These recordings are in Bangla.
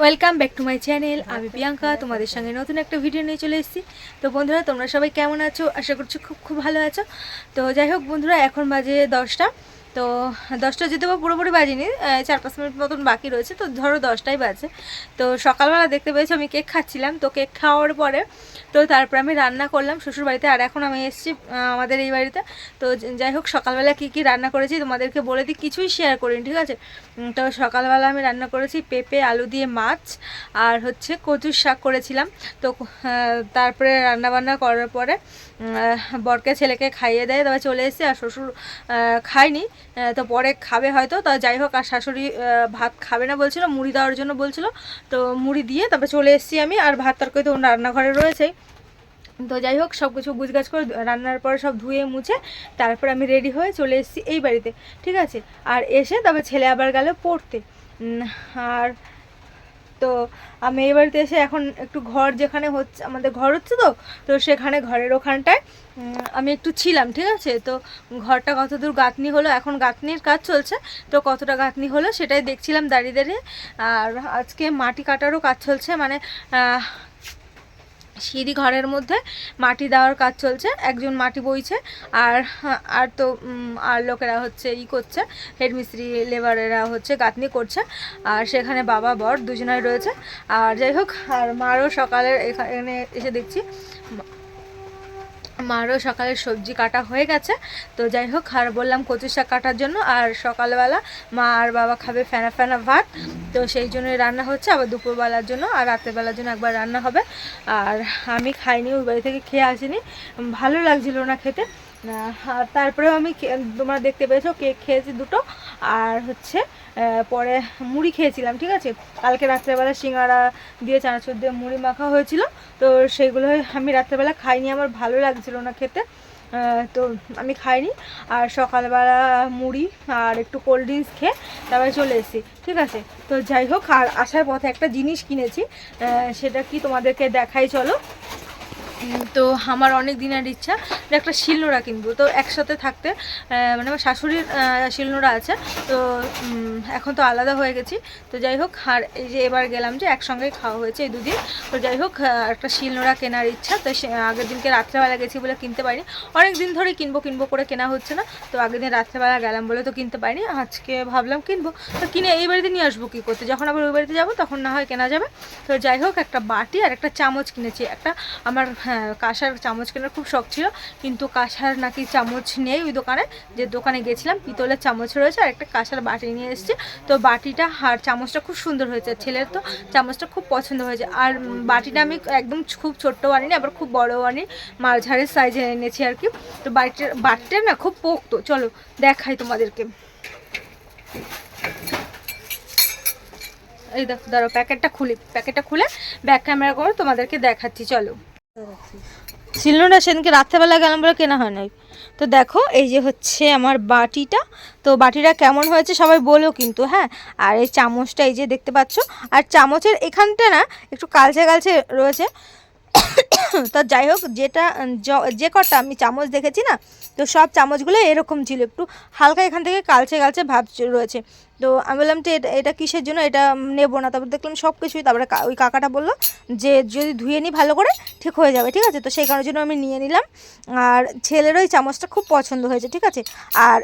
Welcome back to my channel আমি প্রিয়াঙ্কা, তোমাদের সঙ্গে নতুন একটা ভিডিও নিয়ে চলে এসেছি। তো বন্ধুরা, তোমরা সবাই কেমন আছো? আশা করছি খুব খুব ভালো আছো। তো যাই হোক বন্ধুরা, এখন বাজে দশটা। তো দশটা যেতে বা পুরোপুরি বাজিনি চার পাঁচ মিনিট মতন বাকি রয়েছে, তো ধরো দশটাই বাজে। তো সকালবেলা দেখতে পেয়েছি আমি কেক খাচ্ছিলাম, তো কেক খাওয়ার পরে তো তারপর আমি রান্না করলাম শ্বশুর বাড়িতে আর এখন আমি এসেছি আমাদের এই বাড়িতে। তো যাই হোক, সকালবেলা কী কী রান্না করেছি তোমাদেরকে বলে দিই, কিছুই শেয়ার করিনি, ঠিক আছে? তো সকালবেলা আমি রান্না করেছি পেঁপে, আলু দিয়ে মাছ, আর হচ্ছে কচুর শাক করেছিলাম। তো তারপরে রান্না বান্না করার পরে বরকে ছেলেকে খাইয়ে দেয় তবে চলে এসেছি, আর শ্বশুর খায়নি। তো পরে খাবে হয়তো, তো যাই হোক, আর শাশুড়ি ভাত খাবে না বলছিল, মুড়ি দেওয়ার জন্য বলছিল। তো মুড়ি দিয়ে তারপরে চলে এসেছি আমি, আর ভাত তরকারি তো রান্নাঘরে রয়েছেই। তো যাই হোক, সব কিছু গুছগাছ করে রান্নার পরে সব ধুয়ে মুছে, তারপর আমি রেডি হয়ে চলে এসেছি এই বাড়িতে, ঠিক আছে? আর এসে তবে ছেলে আবার গেল পড়তে। আর তো আমি এই বাড়িতে এসে এখন একটু ঘর যেখানে হচ্ছে, আমাদের ঘর হচ্ছে তো তো সেখানে ঘরের ওখানটায় আমি একটু ছিলাম, ঠিক আছে? তো ঘরটা কতদূর গাঁথনি হলো, এখন গাঁথনির কাজ চলছে, তো কতটা গাঁথনি হলো সেটাই দেখছিলাম দাঁড়িয়ে দাঁড়িয়ে। আর আজকে মাটি কাটারও কাজ চলছে মানে সিঁড়ি ঘরের মধ্যে মাটি দেওয়ার কাজ চলছে, একজন মাটি বইছে, আর আর তো আর লোকেরা হচ্ছে ই করছে, হেডমিস্ত্রি, লেবারেরা হচ্ছে গাঁথনি করছে, আর সেখানে বাবা, বর দুজনাই রয়েছে। আর যাই হোক, আর মারও সকালে এখানে এসে দেখছি মারও সকালের সবজি কাটা হয়ে গেছে। তো যাই হোক, আর বললাম কচু শাক কাটার জন্য, আর সকালবেলা মা আর বাবা খাবে ফেনা ফেনা ভাত। তো সেই জন্যই রান্না হচ্ছে, আবার দুপুরবেলার জন্য আর রাতেরবেলার জন্য একবার রান্না হবে। আর আমি খাইনি, ওই বাড়ি থেকে খেয়ে আসিনি। ভালো লাগছিল না খেতে। তারপরেও আমি তোমরা দেখতে পেয়েছ কেক খেয়েছি দুটো। আর হচ্ছে পরে মুড়ি খেয়েছিলাম, ঠিক আছে? কালকে রাত্রেবেলা সিঙ্গারা দিয়ে, চানাচুর দিয়ে মুড়ি মাখা হয়েছিল। তো সেগুলো আমি রাত্রেবেলা খাইনি, আমার ভালো লাগছিল না খেতে। তো আমি খাইনি। আর সকালবেলা মুড়ি আর একটু কোল্ড ড্রিঙ্কস খেয়ে তারপরে চলে এসেছি, ঠিক আছে? তো যাই হোক, আর আসার পথে একটা জিনিস কিনেছি সেটা কি তোমাদেরকে দেখাই, চলো। তো আমার অনেক দিনের ইচ্ছা যে একটা শিলনোড়া কিনবো। তো একসাথে থাকতে মানে আমার শাশুড়ির শিলনোড়া আছে। তো এখন তো আলাদা হয়ে গেছি। তো যাই হোক, আর এই যে এবার গেলাম যে একসঙ্গেই খাওয়া হয়েছে এই দুদিন। তো যাই হোক একটা শিলনোড়া কেনার ইচ্ছা। তো আগের দিনকে রাত্রেবেলা গেছি বলে কিনতে পারিনি। অনেক দিন ধরে কিনবো কিনবো করে কেনা হচ্ছে না। তো আগের দিন রাত্রেবেলা গেলাম বলে তো কিনতে পারিনি। আজকে ভাবলাম কিনবো। তো কিনে এই বাড়িতে নিয়ে আসব কী করতে? যখন আবার ওই বাড়িতে যাব, তখন না হয় কেনা যাবে। তো যাই হোক, একটা বাটি আর একটা চামচ কিনেছি। একটা আমার কাঁসার চামচ কেনার খুব শখ ছিল, কিন্তু কাঁসার নাকি চামচ নেই ওই দোকানে। যে দোকানে গেছিলাম, পিতলের চামচ রয়েছে আর একটা কাঁসার বাটি নিয়ে এসেছি। তো বাটিটা আর চামচটা খুব সুন্দর হয়েছে, ছেলের তো চামচটা খুব পছন্দ হয়েছে। আর বাটিটা আমি একদম খুব ছোট্ট বানিনি, আবার খুব বড় বানি মাঝারি সাইজে এনেছি আর কি। তো বাটিটার বাটিটা না খুব পোক্ত, চলো দেখাই তোমাদেরকে। এই দেখো দাঁড়ো প্যাকেটটা খুলি, প্যাকেটটা খুলে ব্যাক ক্যামেরা করে তোমাদেরকে দেখাচ্ছি, চলো। শিলনোড়া সেদিনকে রাত্রেবেলা গেলাম বলে কেনা হয় নাই। তো দেখো, এই যে হচ্ছে আমার বাটিটা। তো বাটিটা কেমন হয়েছে সবাই বলো কিন্তু হ্যাঁ? আর এই চামচটা এই যে দেখতে পাচ্ছ। আর চামচের এখানটা না, একটু কালচে কালচে রয়েছে। তো যাই হোক, যেটা যে কটা আমি চামচ দেখেছি না, তো সব চামচগুলো এরকম ছিল একটু হালকা এখান থেকে কালচে কালচে ভাব রয়েছে। তো আমি বললাম যে এটা এটা কিসের জন্য? এটা নেব না। তারপর দেখলাম সব কিছুই তারপরে ওই কাকাটা বলল যে, যদি ধুয়ে নিই ভালো করে, ঠিক হয়ে যাবে, ঠিক আছে? তো সেই কারণের জন্য আমি নিয়ে নিলাম। আর ছেলের ওই চামচটা খুব পছন্দ হয়েছে, ঠিক আছে? আর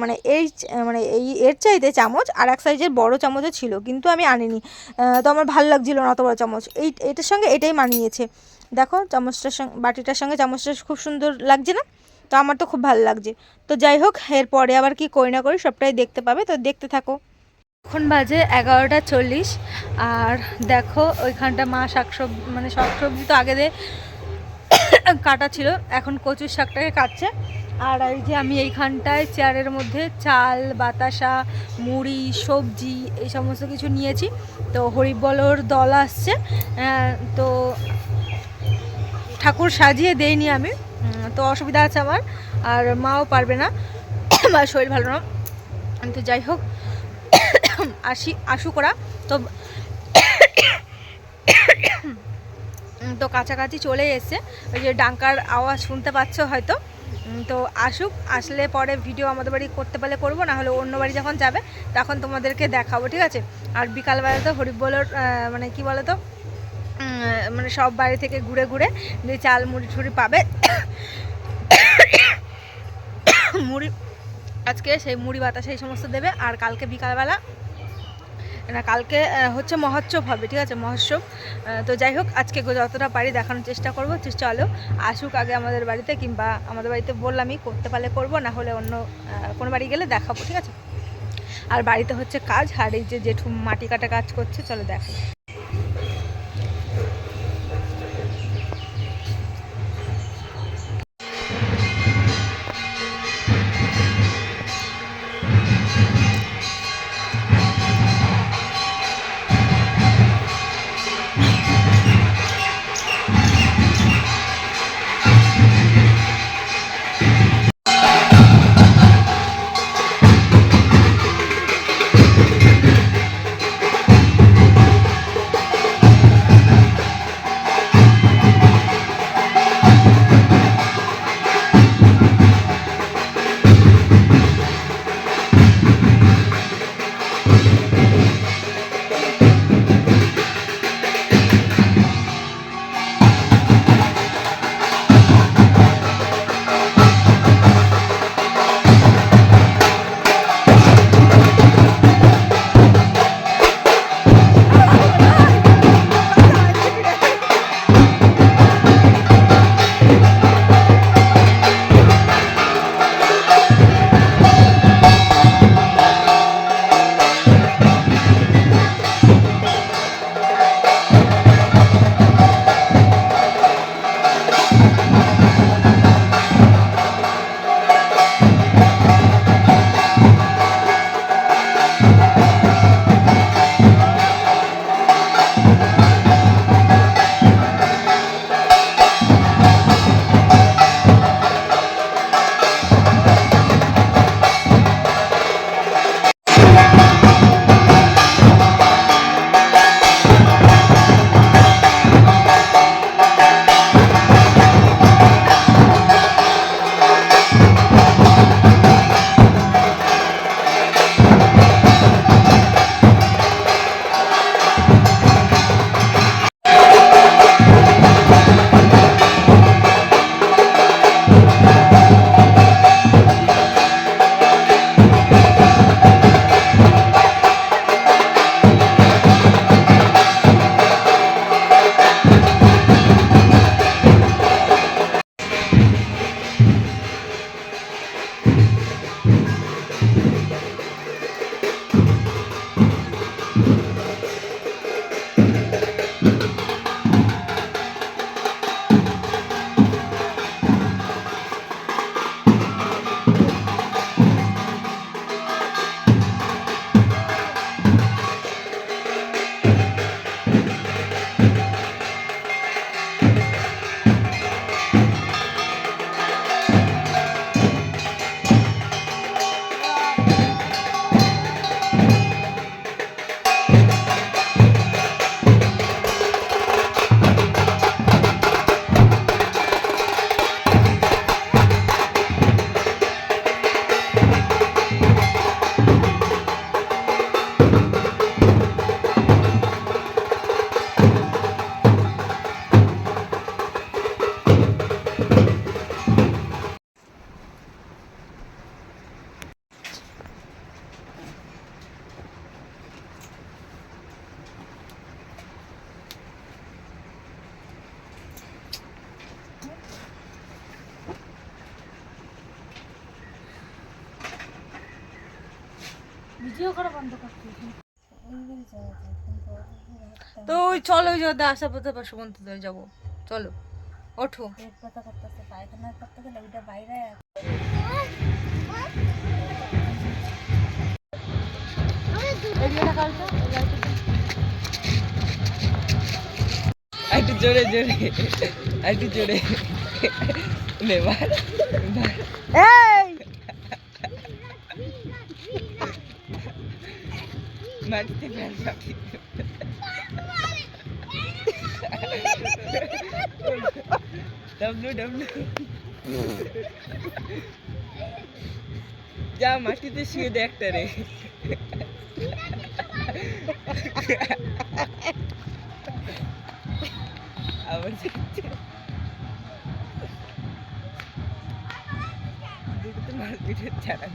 মানে এই মানে এই, এর চাইতে চামচ আর এক সাইজের বড় চামচও ছিল, কিন্তু আমি আনিনি। তো আমার ভালো লাগছিল না অত বড় চামচ। এই, এটার সঙ্গে এটাই মানিয়েছে। দেখো, চামচটার সঙ্গে, বাটিটার সঙ্গে চামচটা খুব সুন্দর লাগছে না? তো আমার তো খুব ভালো লাগছে। তো যাই হোক, এরপরে আবার কি করি না করি সবটাই দেখতে পাবে, তো দেখতে থাকো। এখন বাজে এগারোটা চল্লিশ, আর দেখো ওইখানটা মা শাকসবজি মানে শাকসবজি তো আগে দিয়ে কাটা ছিল, এখন কচুর শাকটাকে কাটছে। আর এই যে আমি এইখানটায় চেয়ারের মধ্যে চাল, বাতাসা, মুড়ি, সবজি, এই সমস্ত কিছু নিয়েছি। তো হরিবলর দল আসছে তো ঠাকুর সাজিয়ে দেইনি আমি। তো অসুবিধা আছে আমার, আর মাও পারবে না বা শরীর ভালো না। তো যাই হোক, আসি আশু করা। তো তো কাছাকাছি চলে এসে ওই যে ডাঙ্কার আওয়াজ শুনতে পাচ্ছ হয়তো। তো আসুক, আসলে পরে ভিডিও আমাদের বাড়ি করতে পারলে করব, না হলে অন্য বাড়ি যখন যাবে, তখন তোমাদেরকে দেখাবো, ঠিক আছে? আর বিকালবেলা তো হরিবলের মানে কি বলো তো মানে সব বাড়ি থেকে ঘুরে ঘুরে যে চাল মুড়ি ঠুড়ি পাবে। মুড়ি, আজকে সেই মুড়ি বাতাসা এই সমস্ত দেবে, আর কালকে বিকালবেলা, না, কালকে হচ্ছে মহোৎসব হবে, ঠিক আছে, মহোৎসব। তো যাই হোক, আজকে যতটা পারি দেখানোর চেষ্টা করব চলো, আসুক আগে আমাদের বাড়িতে, কিংবা আমাদের বাড়িতে বললামই, করতে পারলে করব, না হলে অন্য কোনো বাড়ি গেলে দেখাবো, ঠিক আছে? আর বাড়িতে হচ্ছে কাজ, আর এই যে জেঠু মাটি কাটা কাজ করছে, চলো দেখাই। ভিডিও করা বন্ধ করতে তো ওই চলো ওই যে আসা পথে বা সুমন্ত যাব। চলো ওঠো। করতেছে পায়খানা করতে গেলে ওইটা বাইরে একটু জোরে জোরে। একটু জোরে। নেবার এই! মাটিতে ফেল পাখি ডাবলু যা মাটিতে শুয়ে একটা রে। আবার। দুটো মারপিটের ছাড়া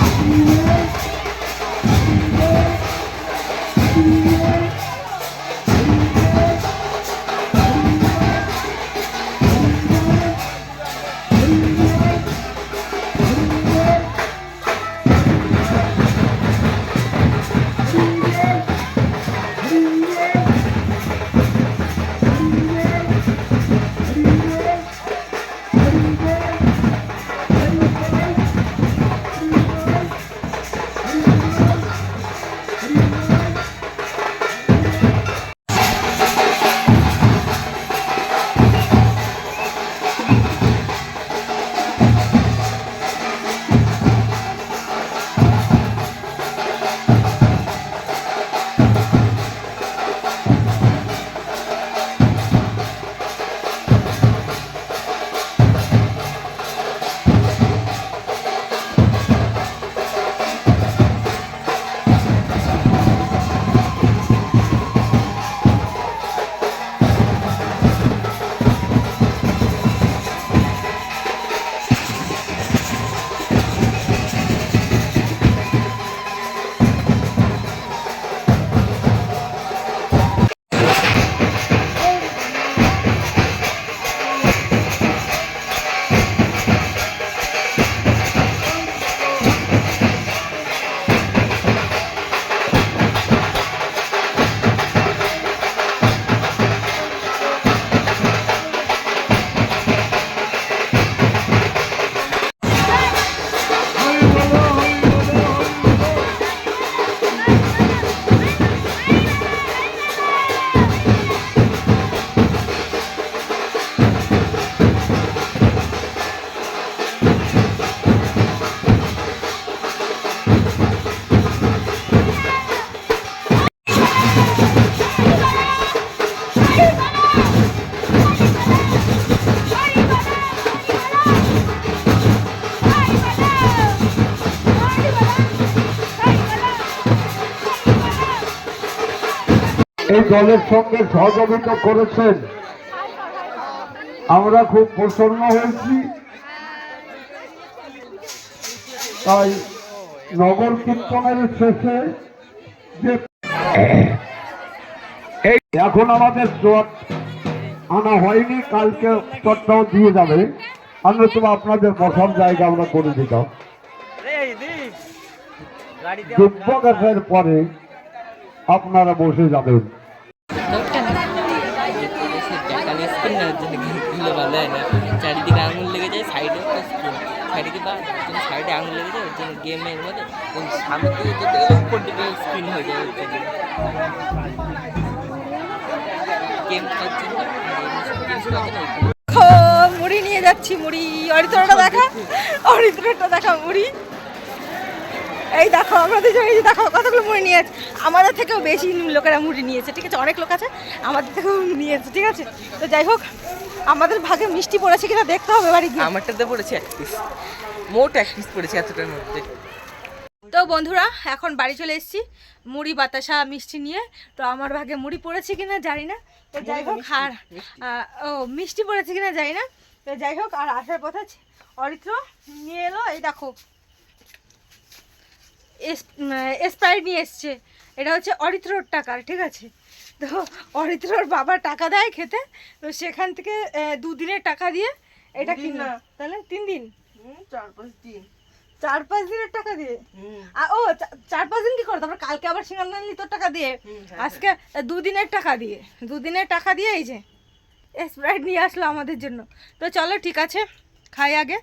Yeah. দলের সঙ্গে সহযোগিতা করেছেন। আমরা খুব প্রসন্ন হয়েছি। তাই নগর কীর্তনের শেষে যে এখন আমাদের জোয়ার আনা হয়নি, কালকে চটটাও দিয়ে যাবে। আর নতুবা আপনাদের বসার জায়গা আমরা করে দিতাম। যোগ্যকাশের পরে আপনারা বসে যাবেন। গেমের মধ্যে দিকে যেতে গেলে উপর দিকে স্ক্রিন হয়ে যায় গেম মুড়ি নিয়ে যাচ্ছি, মুড়ি। অরিত্রটা দেখা? অরিত্রটা দেখা, মুড়ি? এই দেখো, আমরা দুজন, এই যে দেখো, কতগুলো মুড়ি নিয়েছে আমাদের থেকেও বেশি লোকেরা মুড়ি নিয়েছে, ঠিক আছে? অনেক লোক আছে, আমাদের থেকেও নিয়েছে ঠিক আছে? তো যাই হোক আমাদের ভাগে মিষ্টি পড়েছে কিনা দেখতে হবে বাড়ি গিয়ে। আমারটাতে পড়েছে এক পিস মোট এক পিস পড়েছে এতটার মধ্যে। তো বন্ধুরা এখন বাড়ি চলে এসেছি মুড়ি বাতাসা মিষ্টি নিয়ে। তো আমার ভাগে মুড়ি পড়েছে কিনা জানি না। তো যাই হোক আর ও মিষ্টি পড়েছে কিনা জানি না। তো যাই হোক আর আসার পথে অরিত্র নিয়ে এলো এই দেখো। স্প্রাইট নিয়ে এসছে। এটা হচ্ছে অরিত্রর টাকার ঠিক আছে? তো অরিত্রর বাবা টাকা দেয় খেতে তো সেখান থেকে দুদিনের টাকা দিয়ে এটা কিনা তাহলে তিন দিন? চার পাঁচ দিন। চার পাঁচ দিনের টাকা দিয়ে? ও চার পাঁচ দিন কি করো? তারপর কালকে আবার সিঙ্গার নিলি তোর টাকা দিয়ে? আজকে দুদিনের টাকা দিয়ে। দুদিনের টাকা দিয়ে এই যে স্প্রাইট নিয়ে আসলো আমাদের জন্য। তো চলো ঠিক আছে খাই আগে।